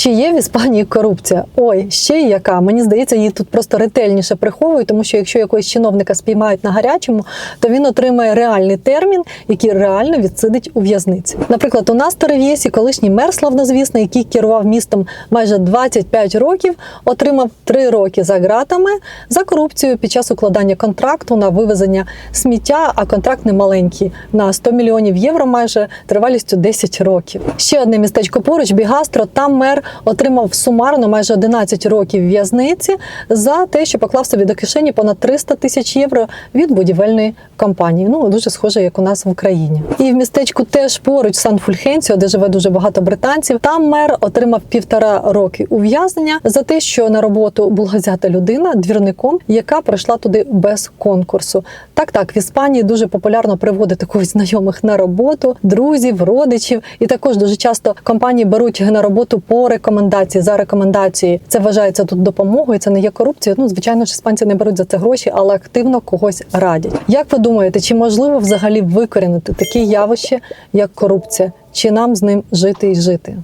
Чи є в Іспанії корупція? Ой, ще й яка. Мені здається, її тут просто ретельніше приховують, тому що якщо якогось чиновника спіймають на гарячому, то він отримає реальний термін, який реально відсидить у в'язниці. Наприклад, у нас в колишній мер славнозвісний, який керував містом майже 25 років, отримав 3 роки за ґратами за корупцію під час укладання контракту на вивезення сміття, а контракт не маленький на 100 мільйонів євро, майже тривалістю 10 років. Ще одне містечко поруч Бігастро. Там мер отримав сумарно майже 11 років в'язниці за те, що поклав собі до кишені понад 300 тисяч євро від будівельної компанії. Ну дуже схоже, як у нас в Україні. І в містечку теж поруч Сан Фульхенціо, де живе дуже багато британців. Там мер отримав півтора роки ув'язнення за те, що на роботу була взята людина двірником, яка прийшла туди без конкурсу. Так, так, в Іспанії дуже популярно приводити когось знайомих на роботу, друзів, родичів, і також дуже часто компанії беруть на роботу по рекомендації за рекомендації. Це вважається тут допомогою. Це не є корупцією. Ну, звичайно ж, іспанці не беруть за це гроші, але активно когось радять. Як ви думаєте, чи можливо взагалі викорінити такі явища, як корупція? Чи нам з ним жити і жити?